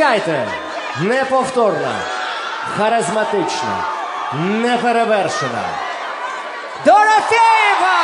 Зустрічайте! Неповторна, харизматична, неперевершена Дорофєєва!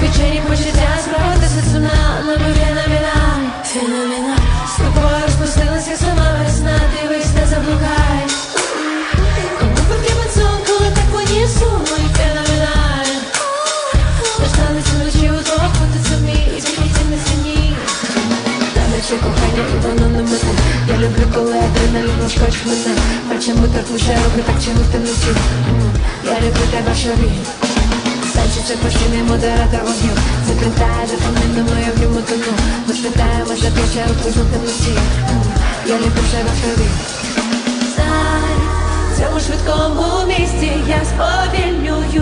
Свечение больше танцпровод, это цена, но мы феноменал, феноменал. Лише руки так чимось темноті Я люблю тебе шарі. Сачиться почини модератор вогню. Заплітає затемнено мою в ньому тону Ми сплітаємося плече руки знов темноті Я люблю тебе шарі. Знай, в цьому швидкому місці я сповільнюю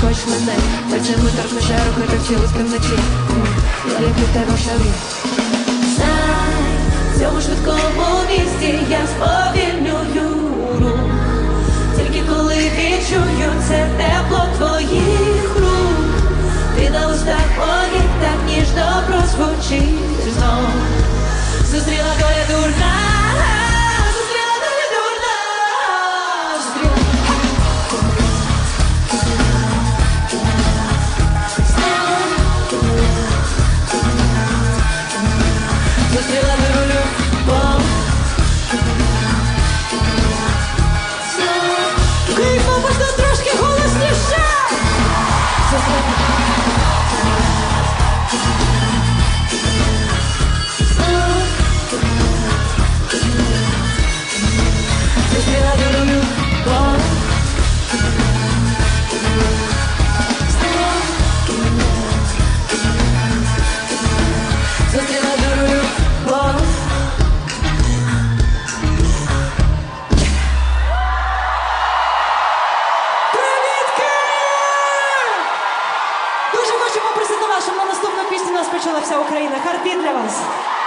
хоч хоч мене Плечами торкнеться, руки торчили в темноті. Я люблю тебе в шарі. Знай, в цьому швидкому місті я сповідаю Guadalajara Piedlavas.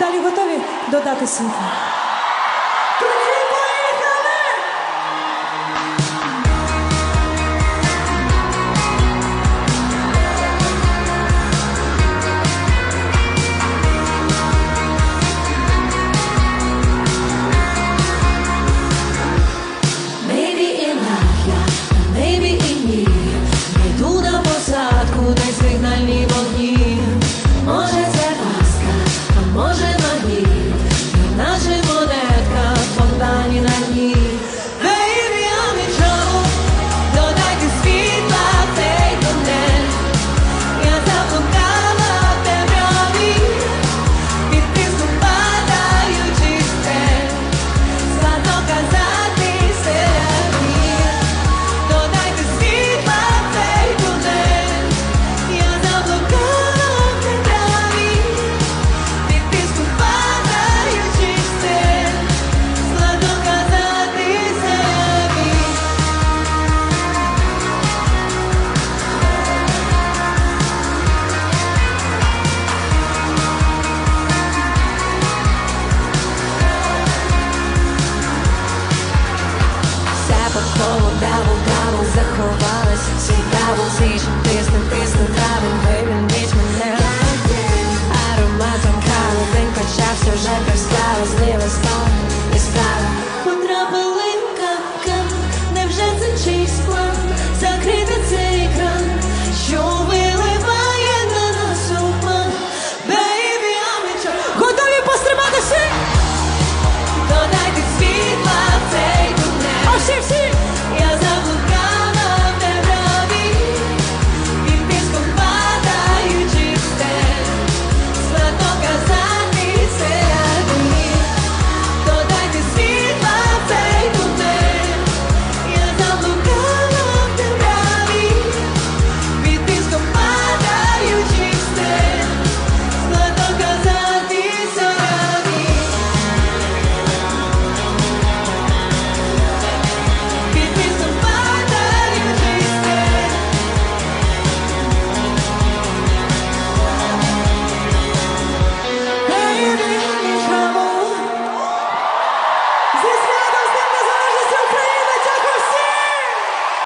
Дякую, друзі. Ви далі готові додати світла?